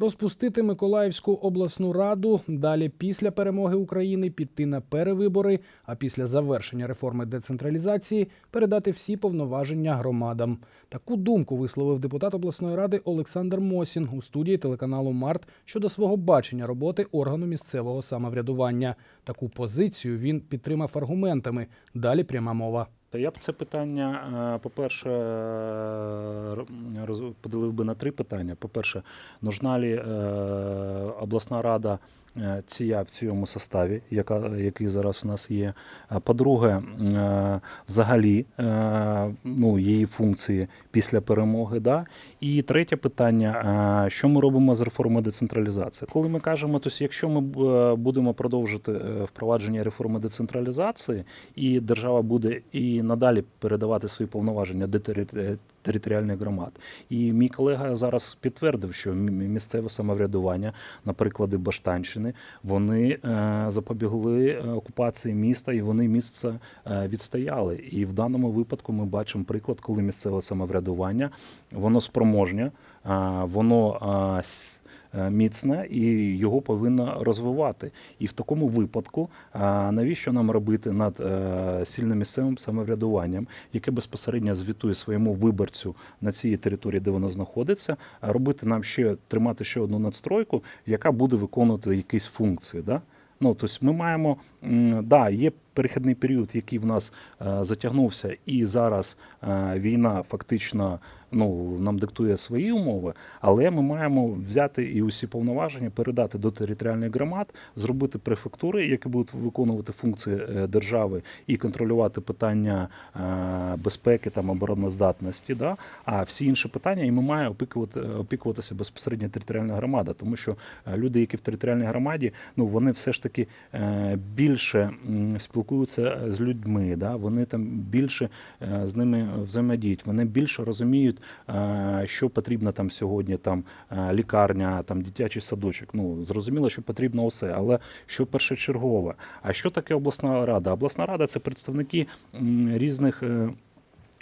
Розпустити Миколаївську обласну раду, далі після перемоги України піти на перевибори, а після завершення реформи децентралізації передати всі повноваження громадам. Таку думку висловив депутат обласної ради Олександр Мосін у студії телеканалу Март щодо свого бачення роботи органу місцевого самоврядування. Таку позицію він підтримав аргументами. Далі пряма мова. Я б це питання, е, по-перше, е, поділив би на три питання. По-перше, нужна лі е, обласна рада ція в цьому составі, яка, який зараз у нас є. По-друге, е, взагалі е, ну, її функції після перемоги. Да? І третє питання: е, що ми робимо з реформою децентралізації? Коли ми кажемо, то якщо ми е, будемо продовжити е, впровадження реформи децентралізації, і держава буде і надалі передавати свої повноваження територіальних громад. І мій колега зараз підтвердив, що місцеве самоврядування, на прикладі Баштанщини, вони е, запобігли е, окупації міста і вони місце е, відстояли. І в даному випадку ми бачимо приклад, коли місцеве самоврядування воно спроможне, воно міцне і його повинно розвивати. І в такому випадку навіщо нам робити над е, сильним місцевим самоврядуванням, яке безпосередньо звітує своєму виборцю на цій території, де воно знаходиться, робити нам ще тримати ще одну надстройку, яка буде виконувати якісь функції. Да? Ну, тобто ми маємо, да, є перехідний період, який в нас е, затягнувся, і зараз е, війна фактично ну, нам диктує свої умови, але ми маємо взяти і усі повноваження, передати до територіальних громад, зробити префектури, які будуть виконувати функції е, держави і контролювати питання е, безпеки там обороноздатності. Да? А всі інші питання і ми маємо опікувати, опікуватися безпосередньо територіальна громада, тому що е, люди, які в територіальній громаді, ну вони все ж таки е, більше спілкуються з людьми, да? вони там більше е, з ними взаємодіють, вони більше розуміють, е, що потрібно там сьогодні, там е, лікарня, там дитячий садочок. Ну зрозуміло, що потрібно усе, але що першочергове? А що таке обласна рада? Обласна рада це представники різних.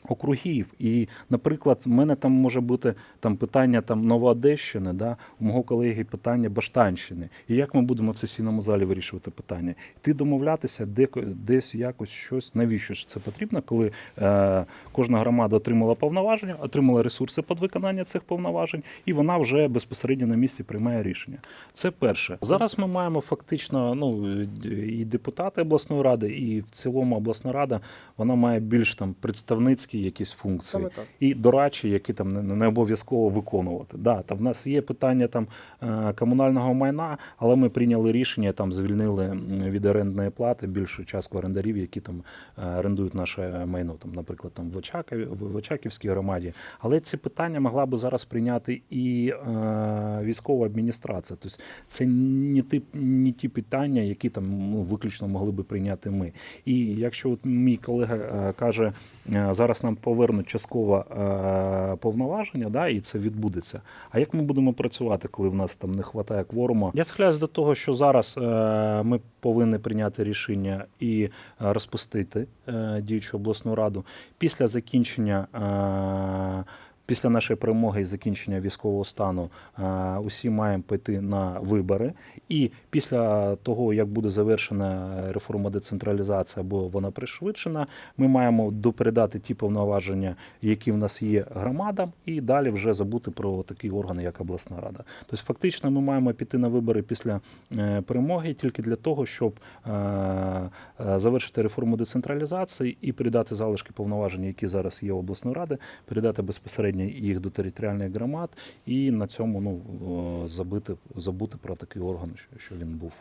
Округів, і, наприклад, в мене там може бути там питання там Новоодещини, да, у мого колеги питання Баштанщини. І як ми будемо в сесійному залі вирішувати питання? Йти домовлятися, де десь якось щось. Навіщо ж це потрібно, коли е, кожна громада отримала повноваження, отримала ресурси під виконання цих повноважень, і вона вже безпосередньо на місці приймає рішення. Це перше. Зараз ми маємо фактично ну і депутати обласної ради, і в цілому обласна рада вона має більш там представницькі якісь функції Саме так. і дорадчі, які там не, не обов'язково виконувати. Да, там в нас є питання там е, комунального майна, але ми прийняли рішення, там звільнили від орендної плати більшу частку орендарів, які там е, орендують наше майно, там, наприклад, там в Очакові, в Очаківській громаді. Але ці питання могла би зараз прийняти і е, військова адміністрація. Тобто це не ті, не ті питання, які там ну, виключно могли би прийняти ми. І якщо от мій колега е, каже, е, зараз нам повернуть частково е, повноваження, да, і це відбудеться. А як ми будемо працювати, коли в нас там не вистачає кворума? Я схиляюсь до того, що зараз е, ми повинні прийняти рішення і е, розпустити е, діючу обласну раду після закінчення. Е, Після нашої перемоги і закінчення військового стану е, усі маємо піти на вибори. І після того, як буде завершена реформа децентралізації або вона пришвидшена, ми маємо допередати ті повноваження, які в нас є громадам, і далі вже забути про такий орган, як обласна рада. Тобто, фактично, ми маємо піти на вибори після е, перемоги тільки для того, щоб е, завершити реформу децентралізації і передати залишки повноважень, які зараз є обласної ради, передати безпосередньо їх до територіальних громад, і на цьому ну забити забути про такий орган, що він був.